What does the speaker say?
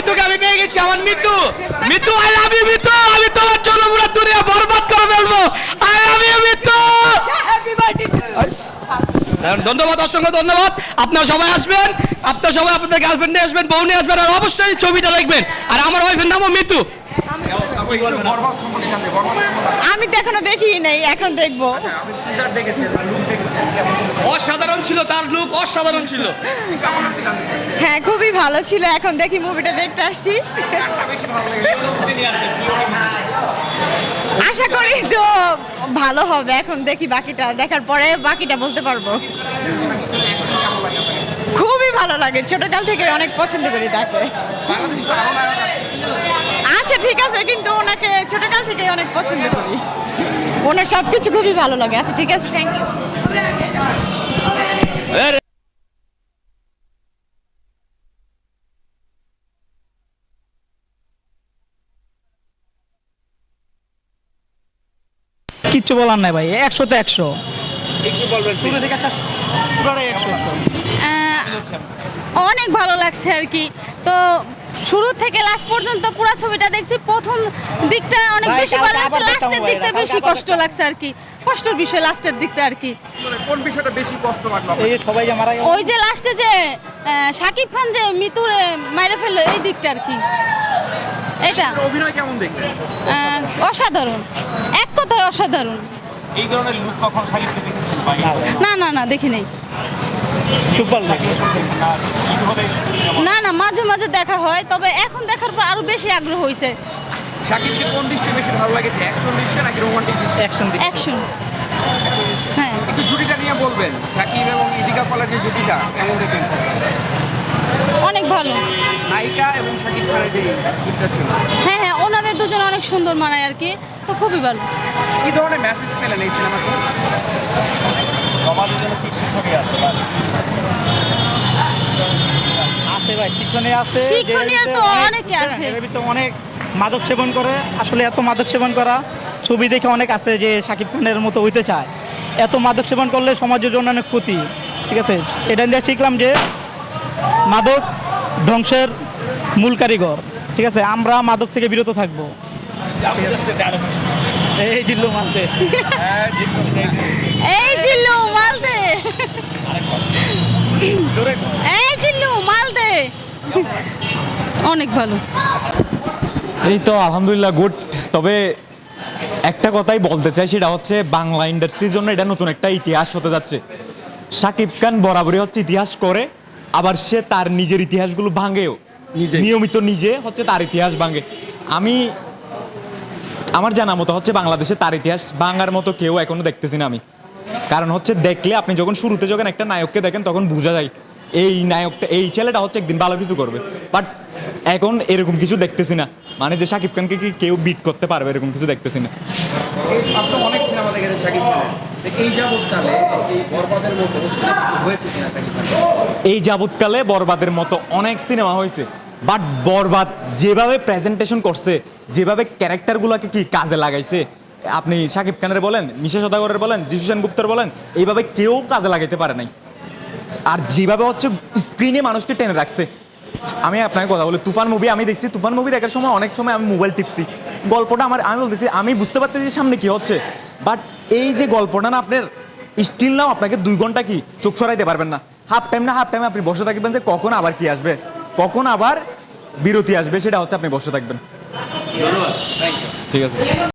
মিতুকে আমি পেয়ে গেছি, আমার Mitu. Mitu I love you Mitu. আমি তোমার জন্য পুরো দুনিয়া বরবাদ করে ফেলব। I love you Mitu. ধন্যবাদ, অসংখ্য ধন্যবাদ। আপনারা সবাই আসবেন, আপনার সবাই আপনাদের গার্লফ্রেন্ড আসবেন, বউ আসবেন, আর অবশ্যই ছবিটা দেখবেন। আর আমার ওয়াইফের নামও মিতু। আমি তো এখনও দেখি নাই এখন দেখব। অসাধারণ ছিল তার লুক অসাধারণ ছিল। হ্যাঁ খুবই ভালো ছিল। এখন দেখি মুভিটা দেখতে আসছি। আশা করি তো ভালো হবে। এখন দেখি বাকিটা দেখার পরে বাকিটা বলতে পারব। খুবই ভালো লাগে। ছোটকাল থেকে অনেক পছন্দ করি তাকে। আচ্ছা ঠিক আছে কিন্তু ছোটকাল থেকে অনেক পছন্দ করি। ওনার সব কিছু খুবই ভালো লাগে। আচ্ছা ঠিক আছে থ্যাংক ইউ কিচ্ছু বলার নাই ভাই একশো। তো একশো। অনেক ভালো লাগছে আর কি। তো শুরু থেকে লাস্ট পর্যন্ত পুরো ছবিটা দেখছি। প্রথম দিকটা অনেক বেশি ভালো লাগছে লাস্টের দিকটা বেশি কষ্ট লাগছে আর কি। কষ্টের বিষয় লাস্টের দিকটা আর কি। কোন বিষয়টা বেশি কষ্ট লাগল এই যে সবাই যে মারা গেল ওই যে লাস্টে যে শাকিব খান যে মিতুর মাইরে ফেলল এই দিকটা আর কি। এটা। অভিনয় কেমন দেখলেন? অসাধারণ। এক কথায় অসাধারণ। এই ধরনের লুক কখন সাহিত্যে দেখেছেন? না না না দেখি নাই। সুপার লাগে। না না মাঝে মাঝে দেখা হয় তবে এখন দেখার পর আরও বেশি আগ্রহ হয়েছে শাকিবকে কোন দৃশ্যে বেশি ভালো লাগেছে অ্যাকশন দৃশ্যে নাকি রোমান্টিক দৃশ্যে অ্যাকশন অ্যাকশন হ্যাঁ। একটু জুটিটা নিয়ে বলবেন শাকিব এবং ইদিকা কলার যে জুটিটা কেমন দেখেন? অনেক ভালো। নায়িকা এবং শাকিব খানের যে জুটিটা ছিল। হ্যাঁ হ্যাঁ ওনাদের দুজন অনেক সুন্দর মানায় আর কি তো খুবই ভালো। কি ধরনের মেসেজ পেলেন এই সিনেমাতে? সমাজের জন্য কি শিক্ষণীয় শিক্ষণীয় আছে শিক্ষণীয় তো অনেকে হ্যাঁ, আছে। এর ভিতরে অনেক মাদক সেবন করে। আসলে এত মাদক সেবন করা ছবি দেখে অনেক আছে যে শাকিব খানের মতো হইতে চায়। এত মাদক সেবন করলে সমাজের জন্য অনেক ক্ষতি ঠিক আছে? এটা দিয়ে শিখলাম যে মাদক ধ্বংসের মূল কারিগর ঠিক আছে? আমরা মাদক থেকে বিরত থাকব। এই জিল্লু মানতে এই জিল্লু মাল দে এই জিল্লু মাল দে অনেক ভালো। এই তো আলহামদুলিল্লাহ গুড তবে একটা কথাই বলতে চাই সেটা হচ্ছে বাংলা ইন্ডাস্ট্রির জন্য এটা নতুন একটা ইতিহাস হতে যাচ্ছে। সাকিব খান বরাবরই হচ্ছে ইতিহাস করে আবার সে তার নিজের ইতিহাসগুলো ভাঙেও। নিয়মিত নিজে হচ্ছে তার ইতিহাস ভাঙে। আমি আমার জানা মতো হচ্ছে বাংলাদেশে তার ইতিহাস ভাঙার মতো কেউ এখনও দেখতেছি না আমি। কারণ হচ্ছে দেখলে আপনি যখন শুরুতে যখন একটা নায়ককে দেখেন তখন বোঝা যায় এই নায়কটা এই ছেলেটা হচ্ছে একদিন ভালো কিছু করবে। বাট এখন এরকম কিছু দেখতেছি না। মানে যে শাকিব খানকে কি কেউ বিট করতে পারবে এরকম কিছু দেখতেছি না। আপনি অনেক সিনেমা দেখেছেন শাকিব খানের। এই যাবৎকালে এই বরবাদের মতো হয়েছে কিনা শাকিব এই যাবৎকালে বরবাদের মতো অনেক সিনেমা হয়েছে। বাট বরবাদ যেভাবে প্রেজেন্টেশন করছে যেভাবে ক্যারেক্টারগুলোকে কি কাজে লাগাইছে আপনি শাকিব খানের বলেন মিশা সদাগরের বলেন যিশু সেনগুপ্তের বলেন এইভাবে কেউ কাজে লাগাইতে পারে নাই। আর যেভাবে হচ্ছে স্ক্রিনে মানুষকে টেনে রাখছে। আমি আপনাকে কথা বলি তুফান মুভি আমি দেখছি তুফান মুভি দেখার সময় অনেক সময় আমি মোবাইল টিপছি। গল্পটা আমার আমি বলতেছি আমি বুঝতে পারতেছি সামনে কি হচ্ছে। বাট এই যে গল্পটা না আপনার স্টিল নাও আপনাকে দুই ঘণ্টা কি চোখ সরাইতে পারবেন না। হাফ টাইম না হাফ টাইমে আপনি বসে থাকবেন যে কখন আবার কি আসবে কখন আবার বিরতি আসবে সেটা হচ্ছে আপনি বসে থাকবেন। ঠিক আছে।